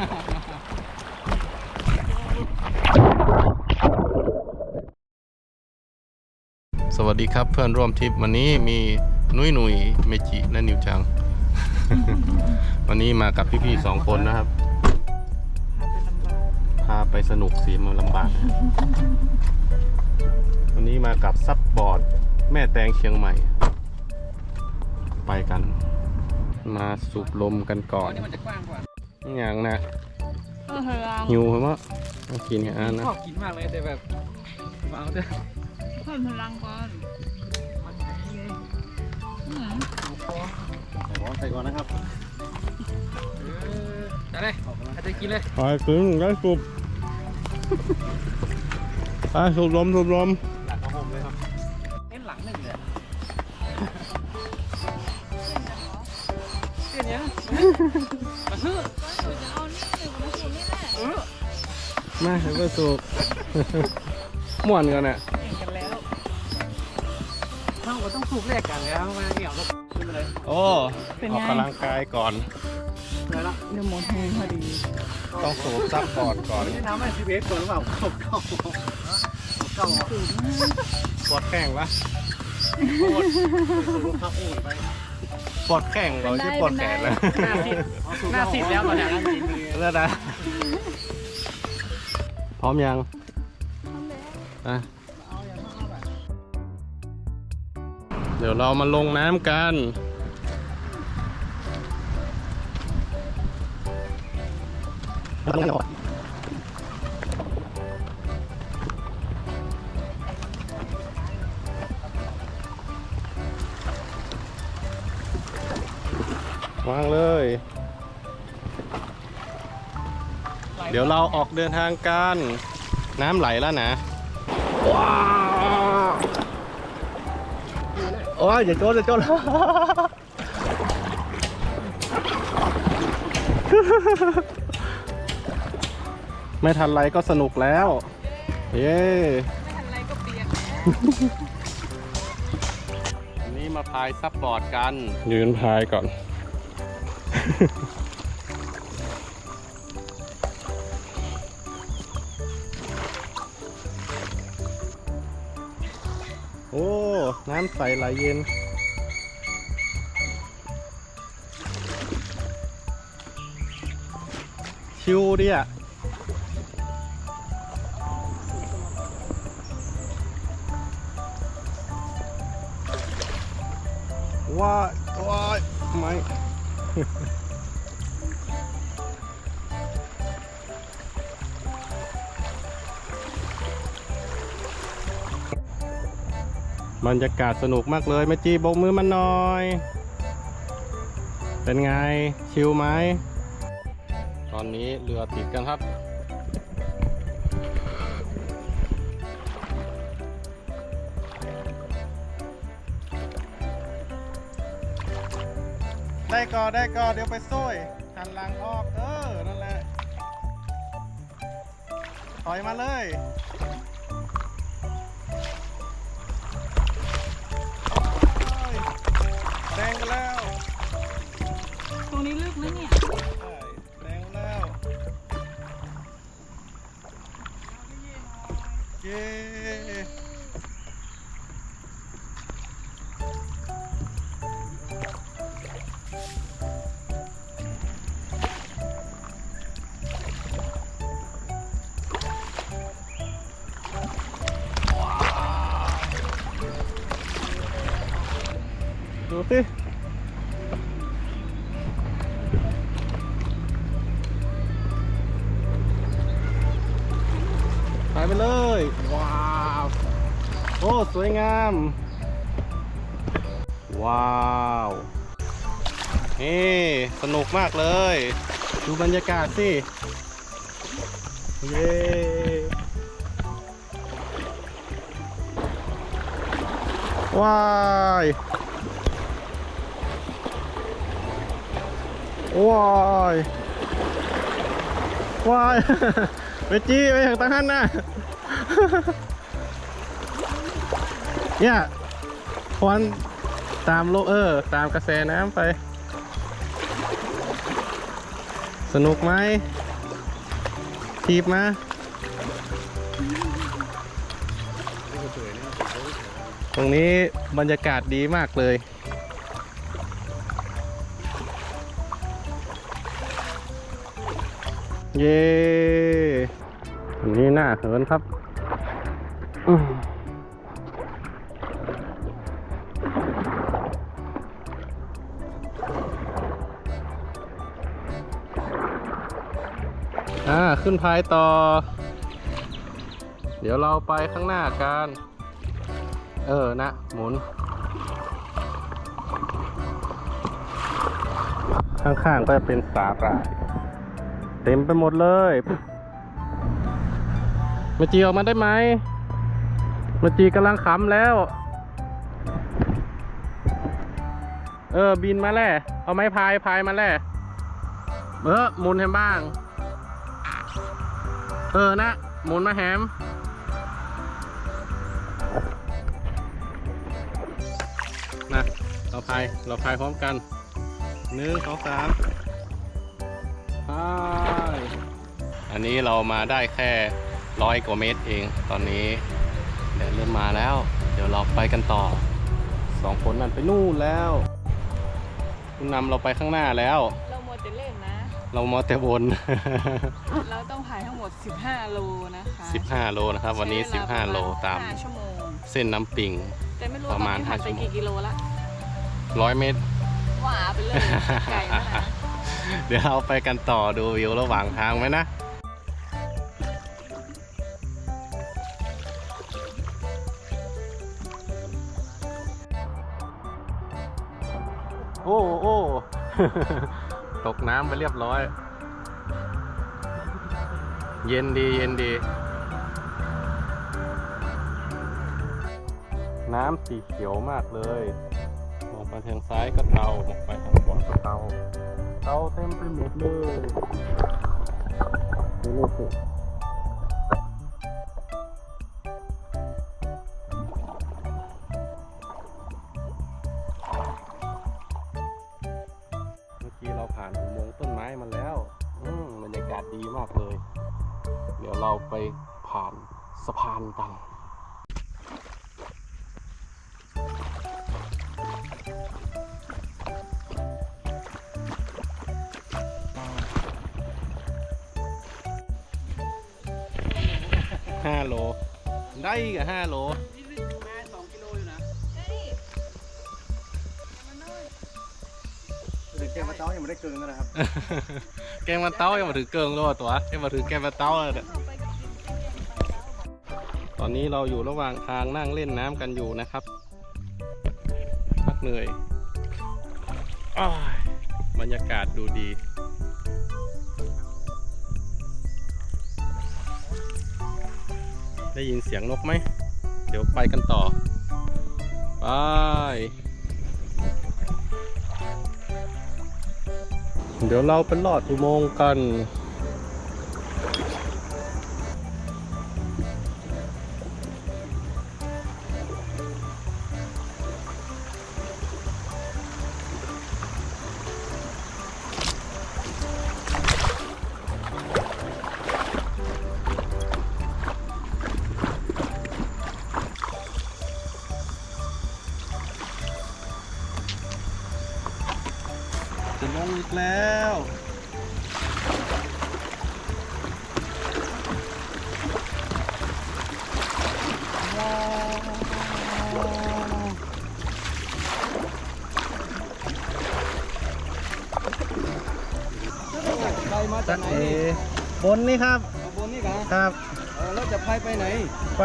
สวัสดีครับเพื่อนร่วมทริปวันนี้มีนุ้ยหนุยเมจิและนิวจัง วันนี้มากับพี่ๆสองคนนะครับ พาไปสนุกสีมันลำบากนะวันนี้มากับซับบอร์ดแม่แตงเชียงใหม่ ไปกัน มาสูบลมกันก่อน นี่มันจะกว้างกว่า อย่างนะเออเฮลังหิวเหรอมะมากินกันอะนะชอบกินมากเลยแต่แบบมาเอาเถอะเพิ่มพลังก่อนมันอย่างนี้ไงอืมเอาพอใส่ก่อนนะครับเออได้เลยใครจะกินเลยไปถึงได้สูบไปสูบลมสูบลมหลังกระผม มาซื้อจะเอานี่หนึ่งมาสูนี่แหละเออมาเพื่อสูบม่วนกันอะเล่นกันแล้วเท่ากับต้องถูกแลกกันแล้วมาเหนียวก็ขึ้นมาเลยโอ้ออกกำลังกายก่อนเลยละเดี๋ยวหมดแห้งพอดี ต้องสูบซับบอร์ดก่อนนี่ทำให้ซีเบสก่อนหรือเปล่าเข้าเข้าเข้าปวดแข้งปะโอ้ยสูบพักโอ้ยไป ปวดแข้งเราที่ปวดแขนแล้วหน้าสิดหน้าสิดแล้วตอนเนี้ยแล้วนะ พร้อมยังอะเดี๋ยวเรามาลงน้ำกัน วางเลย เดี๋ยวเราออกเดินทางกัน น้ำไหลแล้วนะว้าวโอ้ยอย่าโจนอย่าโจนไม่ทันไรก็สนุกแล้ว เย้ ไม่ทันไรก็เปียกวันนี้มาพายซับบอร์ดกัน ยืนพายก่อน โอ้ น้ำใสไหลเย็น ชิวดิอะ บรรยากาศสนุกมากเลยแม่จีโบกมือมันหน่อย เป็นไงชิลไหม ตอนนี้เรือติดกันครับ ได้ก่อได้ก่อเดี๋ยวไปโซ่ยหันหลังออก เออ นั่นแหละ ถอยมาเลย แดงไปแล้วตรงนี้ลึกนะเนี่ยใช่แดงไปแล้วเย้ สวยงาม ว้าวเฮ้สนุกมากเลย ดูบรรยากาศสิ เย้ว้ายว้ายว้ายไปจี้ไปทางตาหันนะ เนี่ยควันตามโลเออตามกระแสน้ำไป สนุกไหมทีบมาตรงนี้บรรยากาศดีมากเลย เย้อันนี้หน้าเหินครับ อ่า ขึ้นพายต่อ เดี๋ยวเราไปข้างหน้ากัน เออ นะ หมุน ข้างๆก็จะเป็นสาหร่ายเต็มไปหมดเลยมาจีออกมาได้ไหมมาจีกำลังขำแล้ว เออ บินมาแล้ว เอาไม้พายพายมาแล้ว เออหมุนให้บ้าง เออนะ หมุนมาแฮมนะเราพายเราพายพร้อมกันหนึ่งสองสามพายอันนี้เรามาได้แค่ร้อยกว่าเมตรเองตอนนี้แดดเริ่มมาแล้ว เดี๋ยวเราไปกันต่อสองคนนั่นไปนู่นแล้ว คุณนำเราไปข้างหน้าแล้ว เรามอแต่บน เราต้องพายทั้งหมด 15 โลนะคะ15 โลนะครับ วันนี้ใช้เวล15 โลตามห้ชั่วโมง เส้นน้ำปิง แต่ไม่รู้ประมาณตอนนี้ผ่านห้าไปชั่วโมง กี่กิโลละร้อยเมตร หวาไปเลยไกลมากนะเดี๋ยวเราไปกันต่อดูวิวระหว่างทางไหมนะ โอ้โอ้ ตกน้ำไปเรียบร้อย เย็นดีเย็นดี น้ำสีเขียวมากเลยมองไปทางซ้ายก็เตามองไปทางขวาก็เตาเตาเต็มไปหมดเลย ห้าโล ได้กับห้าโลแม่สองกิโลอยู่นะถึงแกมาเต้ายังไม่ได้เกินนะครับ แกงมันเต้ายังมาถึงเกิงแล้วอะตัวยังมาถึงแกงมันเต้าเลยเนี่ยตอนนี้เราอยู่ระหว่างทางนั่งเล่นน้ำกันอยู่นะครับ พักเหนื่อยอ้ายบรรยากาศดูดี ได้ยินเสียงนกไหม เดี๋ยวไปกันต่อ ไป เดี๋ยวเราไปลอดอุโมงค์กัน มาจากไหนเอ๋บนนี่ครับเอาบนนี่กันครับเออแล้วจะพายไปไหนไป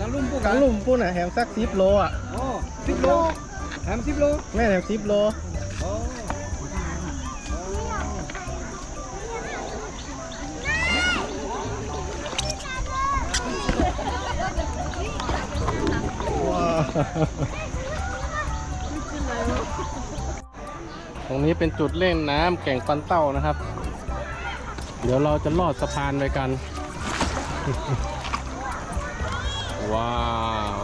นังลุ่มปุ๊กกักันนหลุมปุ่นอะแหมสักสิบโลอะโอ้สิบโลแถมสิบโลแม่แหมสิบโลโอ้ว้าวตรงนี้เป็นจุดเล่นน้ำแก่งปันเต้านะครับ เดี๋ยวเราจะลอดสะพานไปกัน ว้าว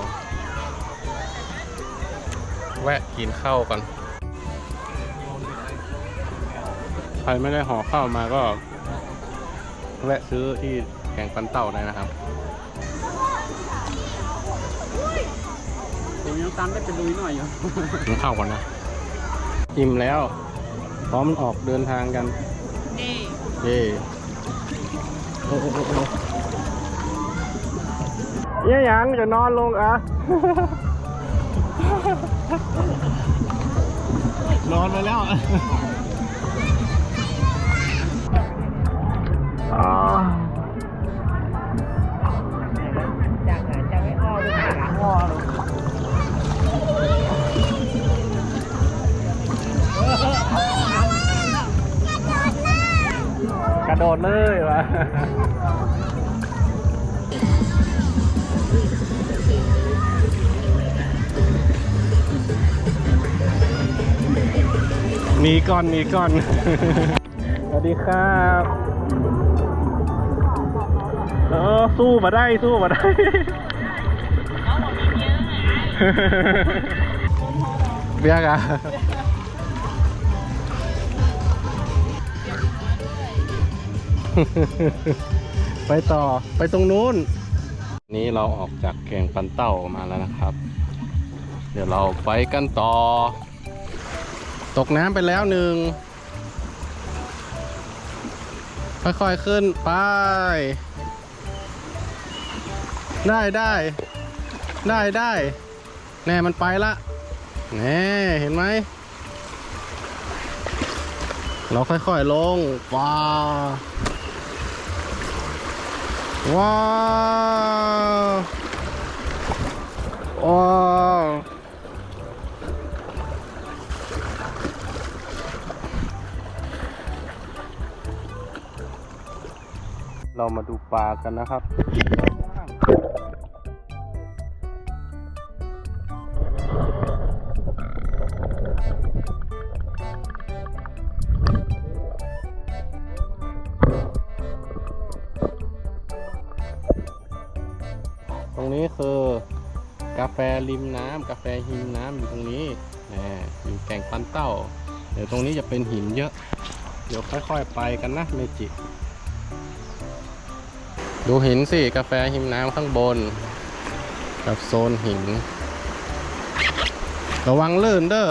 แวะกินข้าวก่อนใครไม่ได้ห่อข้าวมาก็ แวะซื้อที่แกงปันเต่าได้นะครับผมยังตามได้เป็นลุยหน่อยอยู่กินข้าวก่อนนะ อิ่มแล้ว พร้อมออกเดินทางกันเอ๊ะ เย่โอ้โอ้โอ้โอ้เยี่ยยังจะนอนลงอะ นอนไปแล้วอ่าจากไหนจะไม่อ้อด้วยหางอ้อหรอ โดดเลยวะหนีก่อนหนีก่อน สวัสดีครับเออสู้มาได้สู้มาได้เบียกอะ ไปต่อไปตรงนู้น นี้เราออกจากแกงปันเต้ามาแล้วนะครับ เดี๋ยวเราไปกันต่อ ตกน้ำไปแล้วหนึ่งค่อยๆขึ้นไป ได้ได้ได้ได้แน่มันไปละแน่เห็นไหม เราค่อยๆลงว้า ว้าวว้าวเรามาดูปลากันนะครับ รงนี้คือกาแฟริมน้ำกาแฟหิมน้ำอยู่ตรงนี้นะอยู่แก่งปันเต้า เดี๋ยวตรงนี้จะเป็นหินเยอะ เดี๋ยวค่อยๆไปกันนะเมจิ ดูหินสิ กาแฟหิมน้ำข้างบน กับโซนหิน ระวังลื่นเด้อ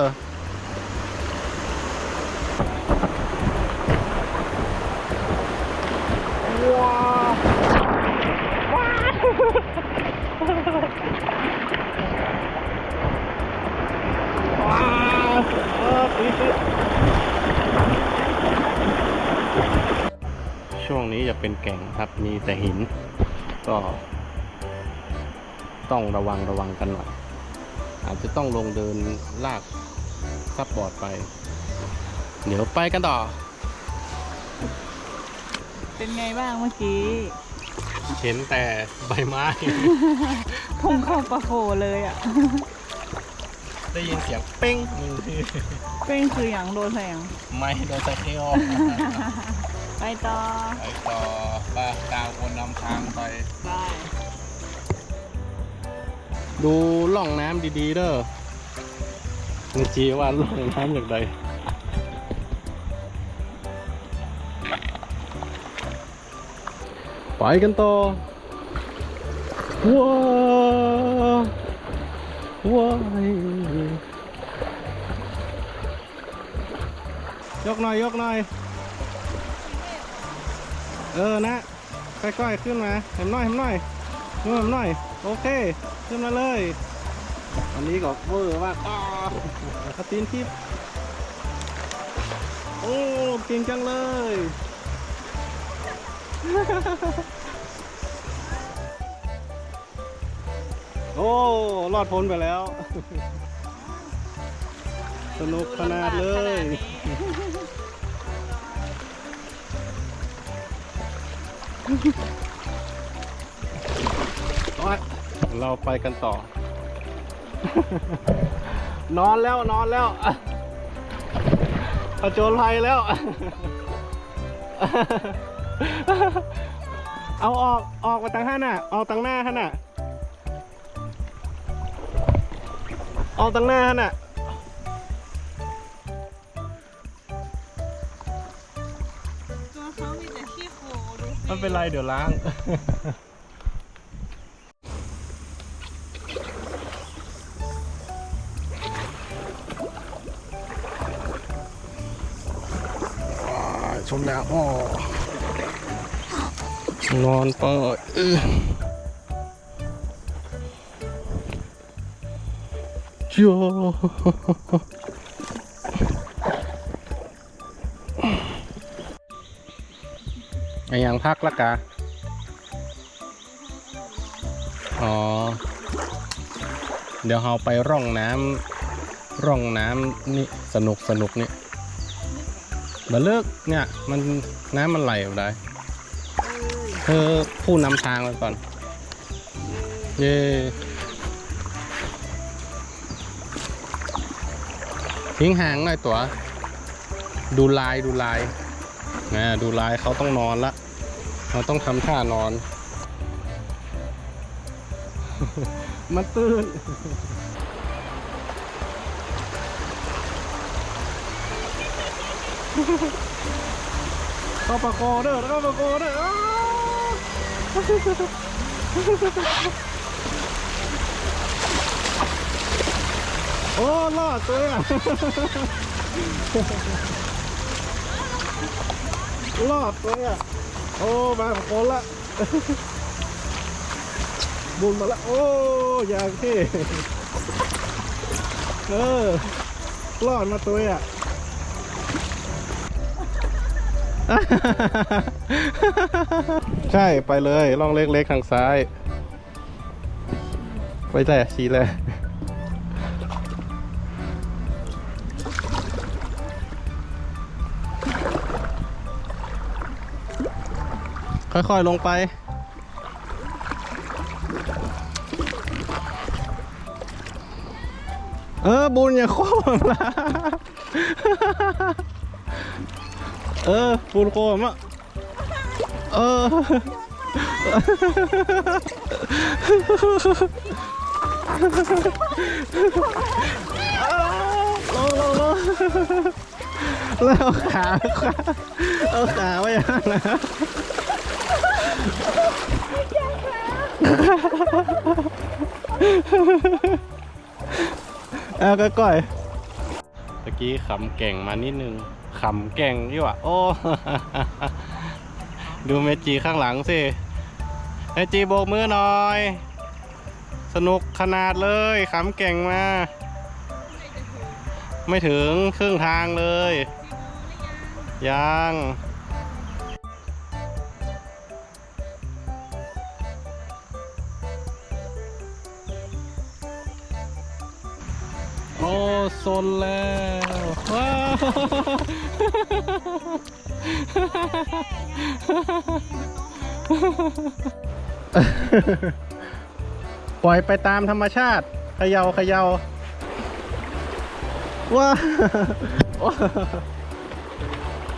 ระวังระวังกันหน่อย อาจจะต้องลงเดินลากซับบอร์ดไป เดี๋ยวไปกันต่อ เป็นไงบ้างเมื่อกี้ เห็นแต่ใบไม้ พุ่งเข้าปะโขเลยอะ ได้ยินเสียงเป้งหนึ่งทีเป็นคืออย่างโดนแสงไม่โดนตะเคียวไปต่อ ไปต่อป้ากลางคนนำทางไปไป ดูล่องน้ำดีๆเด้อนี่จีว่าล่องน้ำอย่างไรไปกันต่อว้าวว้ายยกหน่อย ยกหน่อย เออนะค่อยๆขึ้นมาเห็นหน่อยเห็นหน่อยเห็นหน่อย โอเคขึ้นมาเลยอันนี้ก็เวอร์มากอ้าวตีนทิปโอ้เก่งจังเลยโอ้รอดพ้นไปแล้ว สนุกขนาดเลย เราไปกันต่อ นอนแล้วนอนแล้วผจญภัยแล้ว เอาออกออกมาตั้งห้าน่ะออกตั้งหน้าฮะน่ะออกตั้งหน้าฮะน่ะตัวเขามีแต่ขี้โคลดูสิมันเป็นไรเดี๋ยวล้าง ชมแล้วอนอนเปิดอื้อโยไอยังพักละกะ อ๋อ เดี๋ยวเราไปร่องน้ำร่องน้ำนี่สนุกสนุกนี่ บาเลิกเนี่ย มันน้ำมันไหลออกได้เธอผู้นำทางไปก่อน เย่ทิ้งห่างหน่อยตัว ดูลายดูลายนะดูลายเขาต้องนอนละเราต้องทำท่านอน มันตื่น เข้าปากกอเด้อเข้าปากกอเด้อโอ้รอดตัวอะรอดตัวอะโอ้มาของคนละบุญมาละโอ้อย่างที่เออรอดมาตัวอะ ใช่ไปเลยล่องเล็กๆทางซ้าย ไปแต่ชี้เลยค่อยๆลงไปเออบุญอย่าโค้งละ เออปูนโคมอะเออลงลงลงแล้วเอาขาขาเอาขาไว้ยังนะเอาก็ก่อย เมื่อกี้ขำเก่งมานิดนึง ขำเก่งยี่ว่าโอ้ ดูเมจีข้างหลังสิเมจีโบกมือหน่อย สนุกขนาดเลยขำเก่งมา ไม่ถึงครึ่งทางเลย ยังโอ้ซนแล้วว้าว ปล่อยไปตามธรรมชาติเขยาเขยาว้าว้า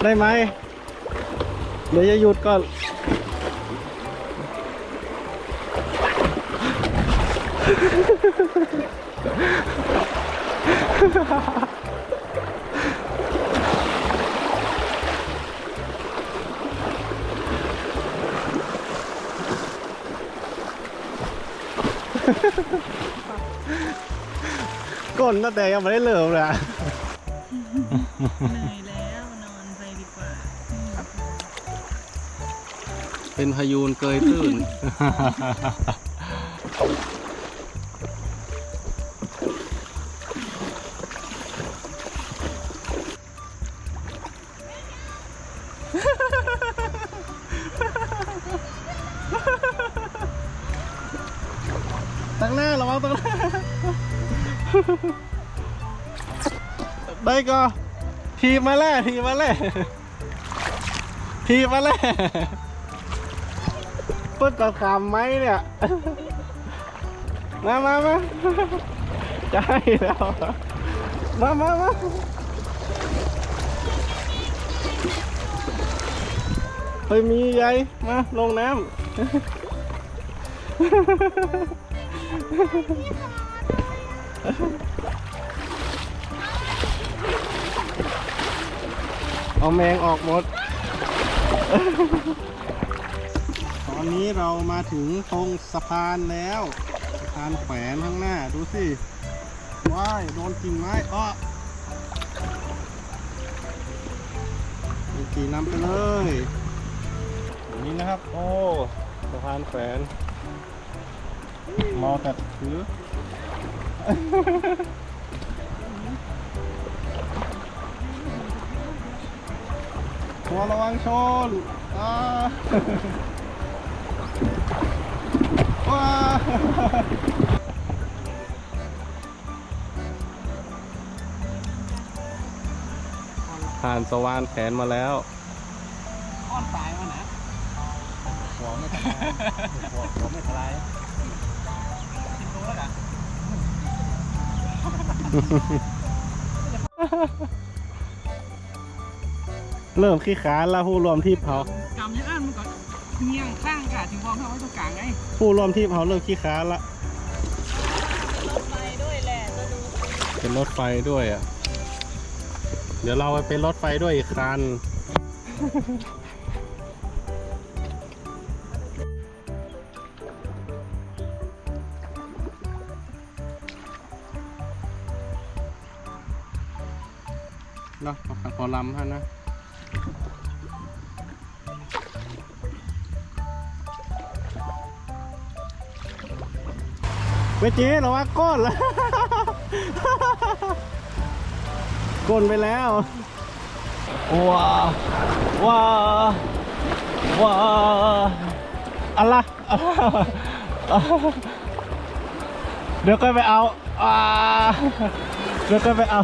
ได้ไหมเดี๋ยวจะหยุดก่อน ก้นตั้งแต่ยังไม่ได้เริ่มเลยอะเหนื่อยแล้วนอนไปดีกว่า เป็นพายูนเกยตื้น ระวังตั้งหน้าได้ก็ทีมาแล้วทีมาแล้วทีมาแล้วเพิ่งกับขำไหมเนี่ย มามามาให้แล้ว มามามาเฮ้ยมีใหญ่มาลงน้ำ เอาแมงออกหมด ตอนนี้เรามาถึงตรงสะพานแล้วสะพานแขวนข้างหน้าดูสิว้ายโดนกิ่งไม้อ้อขี่น้ำไปเลยอย่างนี้นะครับ โอ้สะพานแขวน มอแต่ถือหัวระวังชนอ่าว้าผ่านสวานแขนมาแล้วก้อนตายมานะหัวไม่ทลายหัวหัวไม่ทลาย เริ่มขี้ขานแล้วผู้รวมที่เผากำยังอันมันก็เงียงข้างกะถึงวางเข้าไว้ตรงกลางไงผู้รวมที่เผาเริ่มขี้ขานละรถไฟด้วยแหละจะดูเป็นรถไฟด้วยอะ เดี๋ยวเราไปเป็นรถไฟด้วยอีกคัน เจีเราว่าก้นแล้วก้นไปแล้วว้าว้าว้าอะไรเดี๋ยวก็ไปเอาอ่าเดี๋ยวก็ไปเอา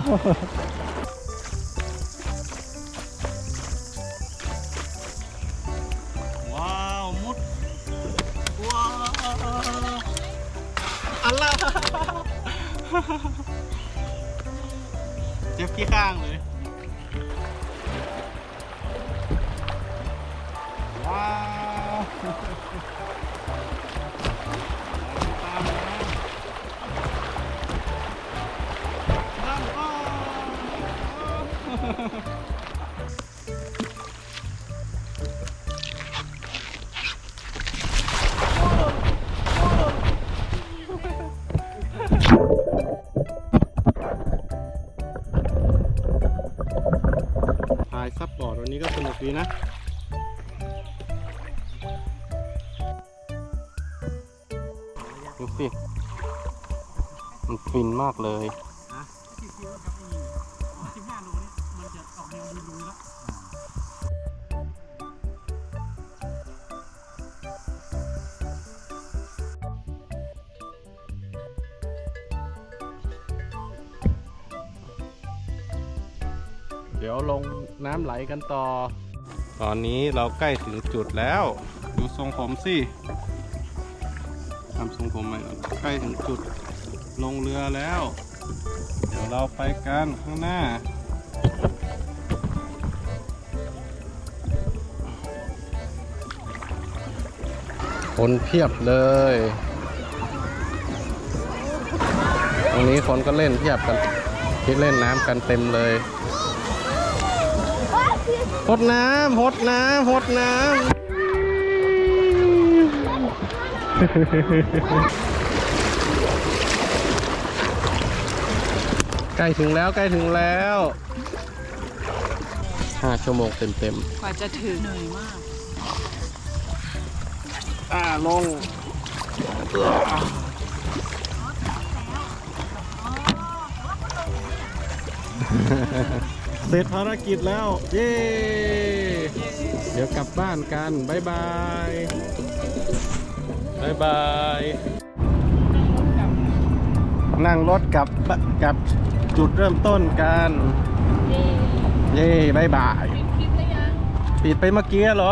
พายซับบอร์ดวันนี้ก็สนุกดีนะดูสิมันฟินมากเลย เดี๋ยวลงน้ำไหลกันต่อ ตอนนี้เราใกล้ถึงจุดแล้ว ดูทรงผมสิทำทรงผมใหม่ก่อนใกล้ถึงจุดลงเรือแล้ว เดี๋ยวเราไปกันข้างหน้า คนเพียบเลย ตรงนี้คนก็เล่นเพียบกันที่เล่นน้ำกันเต็มเลย หดน้ำหดน้ำหดน้ำใกล้ถึงแล้วใกล้ถึงแล้วห้าชั่วโมงเต็มกว่าจะถึงเหนื่อยมากๆอ่าลง เสร็จภารกิจแล้ว เย้ เดี๋ยวกลับบ้านกัน บ๊ายบาย บ๊ายบาย นั่งรถกลับกับจุดเริ่มต้นกัน เย้ บ๊ายบาย ปิดไปเมื่อกี้เหรอ